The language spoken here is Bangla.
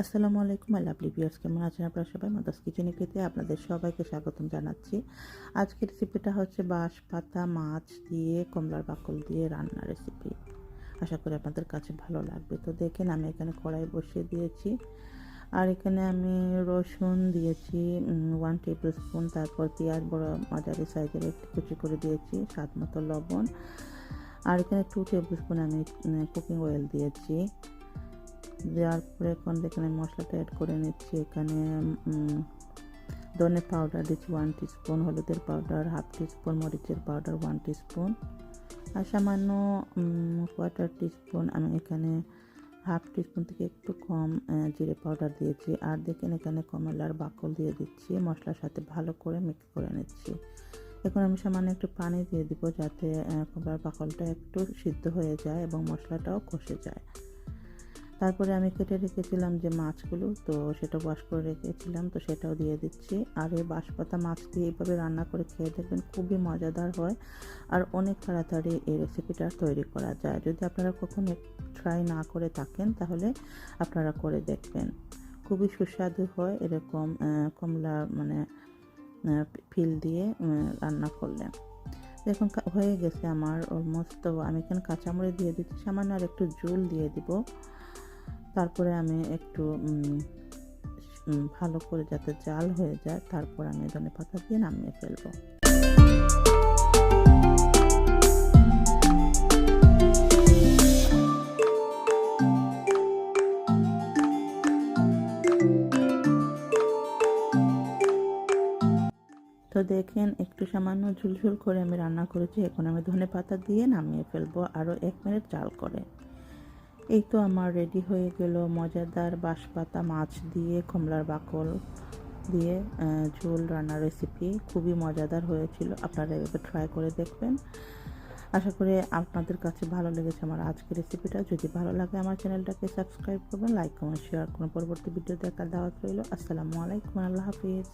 আসসালামু আলাইকুম আই লাভলি ভিউয়ার্স কেমন আছেন? আপনারা সবাই মাদাস কিচেনে খেতে আপনাদের সবাইকে স্বাগতম জানাচ্ছি। আজকের রেসিপিটা হচ্ছে বাঁশ পাতা মাছ দিয়ে, কমলার বাকল দিয়ে রান্না রেসিপি আশা করি আপনাদের কাছে ভালো লাগবে। তো দেখেন, আমি এখানে কড়াই বসিয়ে দিয়েছি। আর এখানে আমি রসুন দিয়েছি ওয়ান টেবিল স্পুন তারপর পেঁয়াজ বড় মাঝারি সাইজের একটু কুচি করে দিয়েছি স্বাদ মতো লবণ। আর এখানে টু টেবিল স্পুন আমি কুকিং অয়েল দিয়েছি। দেওয়ার পরে এখন আমি মশলাটা অ্যাড করে নিচ্ছি। এখানে ধনে পাউডার দিচ্ছি ওয়ান টিস্পুন হলুদের পাউডার হাফ টিস্পুন মরিচের পাউডার ওয়ান টিস্পুন আর সামান্য কোয়ার্টার টিস্পুন আমি এখানে হাফ টিস্পুন থেকে একটু কম জিরে পাউডার দিয়েছি। আর দেখেন এখানে কমলার বাকল দিয়ে দিচ্ছি, মশলার সাথে ভালো করে মিক্স করে নিচ্ছি। এখন আমি সামান্য একটু পানি দিয়ে দিব যাতে কমলার বাকলটা একটু সিদ্ধ হয়ে যায় এবং মশলাটাও কষে যায়। তারপরে আমি কেটে রেখেছিলাম যে মাছগুলো, তো সেটা ওয়াশ করে রেখেছিলাম, তো সেটাও দিয়ে দিচ্ছি। আর এই বাঁশপাতা মাছ দিয়ে এইভাবে রান্না করে খেয়ে দেখবেন খুবই মজাদার হয় আর অনেক তাড়াতাড়ি এই রেসিপিটা তৈরি করা যায়। যদি আপনারা কখনো ট্রাই না করে থাকেন, তাহলে আপনারা করে দেখবেন। খুবই সুস্বাদু হয় এরকম কমলা মানে ফিল দিয়ে রান্না করলে। এখন হয়ে গেছে আমার অলমোস্ট তো আমি এখানে কাঁচামরিচ দিয়ে দিচ্ছি, সামান্য আর একটু জুল দিয়ে দিব। তারপরে আমি একটু ভালো করে যাতে জাল হয়ে যায়, তারপর আমি ধনে পাতা দিয়ে নামিয়ে ফেলব। তো দেখেন, একটু সামান্য ঝুলঝুল করে আমি রান্না করেছি, এখন আমি ধনে পাতা দিয়ে নামিয়ে ফেলব, আরও এক মিনিট জাল করে। এই তো আমার রেডি হয়ে গেল মজাদার বাঁশপাতা মাছ দিয়ে, কমলার বাকল দিয়ে ঝোল রান্নার রেসিপি খুবই মজাদার হয়েছিল। আপনারা এভাবে ট্রাই করে দেখবেন। আশা করি আপনাদের কাছে ভালো লেগেছে আমার আজকের রেসিপিটা যদি ভালো লাগে আমার চ্যানেলটাকে সাবস্ক্রাইব করবেন লাইক কমেন্ট শেয়ার করুন পরবর্তী ভিডিও দেখার দাওয়াত রইল। আসসালামু আলাইকুম, আল্লাহ হাফিজ।